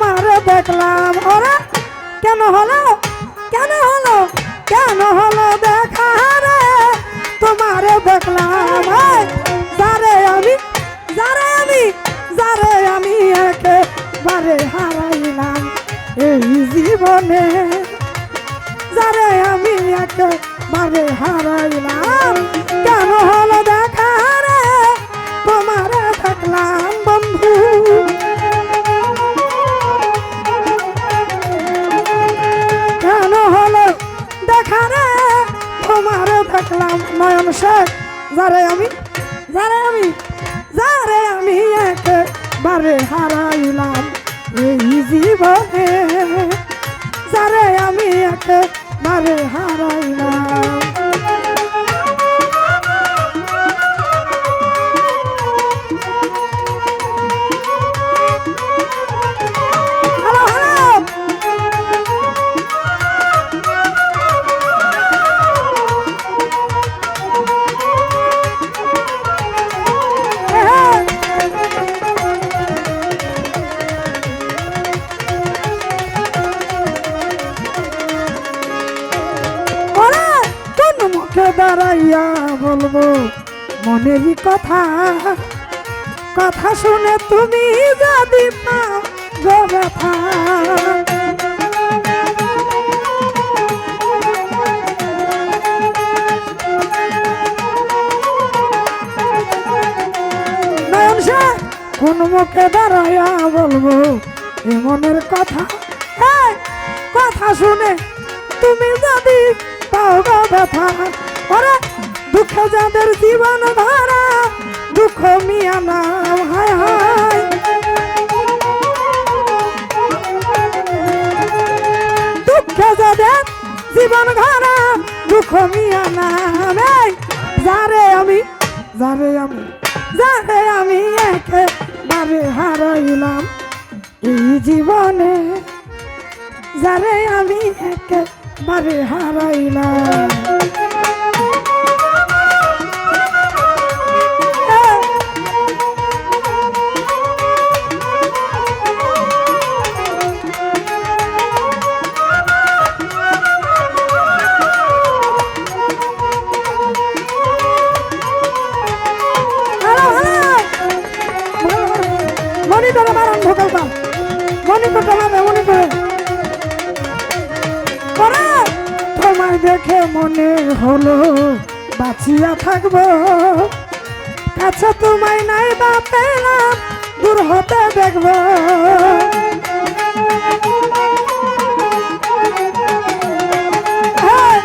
তোমারে দেখলাম। ওরে, কেন হলো? কেন হলো? কেন হলো দেখা রে? তোমারে দেখলাম। যারে আমি যারে আমি যারে আমি একেবারে হারাইলাম এই জীবনে। যারে আমি একেবারে হারাইলাম। কেন হলো দেখা যারে আমি যারে আমি যারে আমি একবারে হারাইলাম এই জীবনে যারে আমি একবারে হারাইলাম। দাঁড়াইয়া বলব মনেরই কথা। কথা শুনে তুমি যদি নয়ন কোন মুখে দাঁড়াইয়া বলব এ মনের কথা। এই, কথা শুনে তুমি যদি পাও ব্যথা। ওরে দুঃখ যাদের জীবন ধারা, দুঃখ মিয়া নাম হায় হায়। দুঃখ যাদের জীবন ঘরা দুঃখ মিয়া নাম যারে আমি যারে আমি যারে আমি একেবারে হারাইলাম এই জীবনে, যারে আমি একেবারে হারাইলাম। তোমায় দেখে মনে হলো, বাঁচিয়া থাকব। কাছে তোমায় নাই বা পেলাম, দূর হতে দেখব। হ্যাঁ।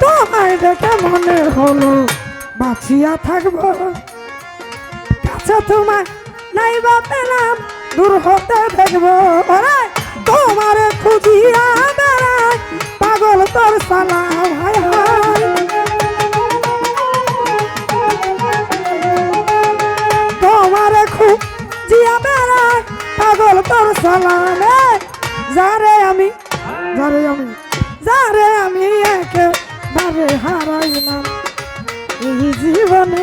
তোমায় দেখে মনে হলো, বাঁচিয়া থাকব। কাছে তোমায়? নাই বা পেলাম, দূর হতে দেখব তোমার খুঁজিয়া বেড়ায় পাগল তোর হায় হায়। তোমার খুঁজিয়া বেড়ায় পাগল তোর সালামে যারে আমি যারে আমি যারে আমি একেবারে হারাইলাম এই জীবনে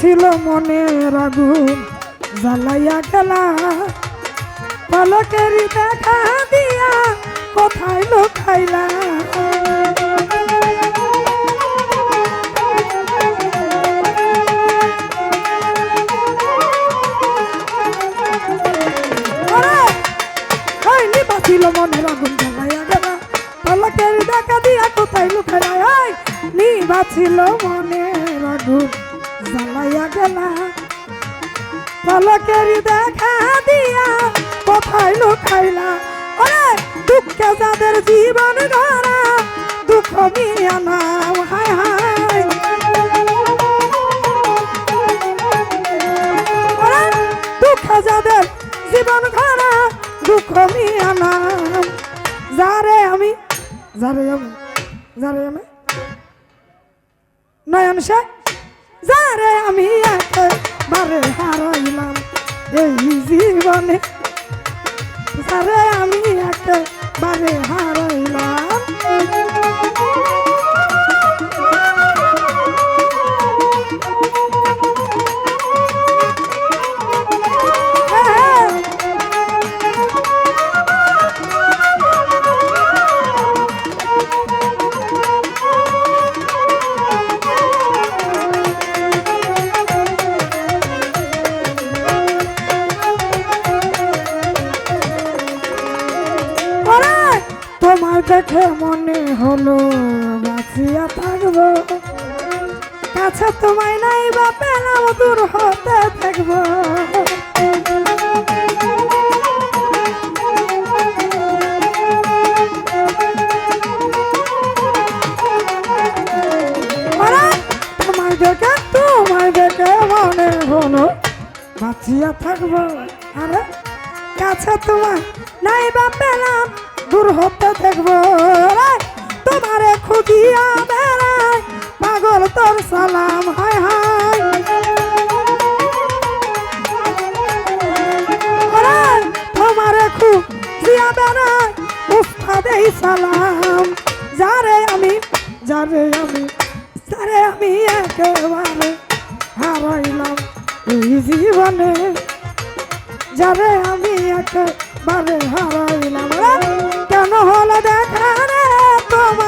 ছিল মনের আগুন, জ্বালাইয়া গেলা পলকের দেখা দিয়া কোথায় লুকাইলা? ছিল মনের আগুন দেখা দিয়া কোথায় লুকাইলা? ওই নিভা ছিল মনের আগুন। না দেখা দিয়া কোথায় লুকাইলা? ওরে, দুঃখে যাদের জীবন ধরা, দুঃখ মিয়া নাও, হায় হায়। দুঃখে যাদের জীবন ধরা, দুঃখ মিয়া আমি, যারে আমি যারে আমি। নয়ন সাহেব একেবারে হারাইলাম এই জীবনে। যারে আমি একবারে হারাইলাম। দেখে মনে হলো বাঁচিয়া থাকব। কাছে তোমায় নাই বা পেলাম, দূর হতে থাকব। তোমায় তোমায় মনে হলো বাঁচিয়া থাকব। আরে, কাছে তোমার নাই বা পেলাম দূর হতে দেখব তোমারে খুঁজিয়া বেড়াই। পাগল তোর সালাম, হায় হায়। তোমারে খুঁজিয়া বেড়াই। উস্তাদেই সালাম। যারে আমি যারে আমি যারে আমি একেবারে হারাইলাম এই জীবনে। যারে আমি একেবারে হারাইলাম। হলো দেখা রে তোমার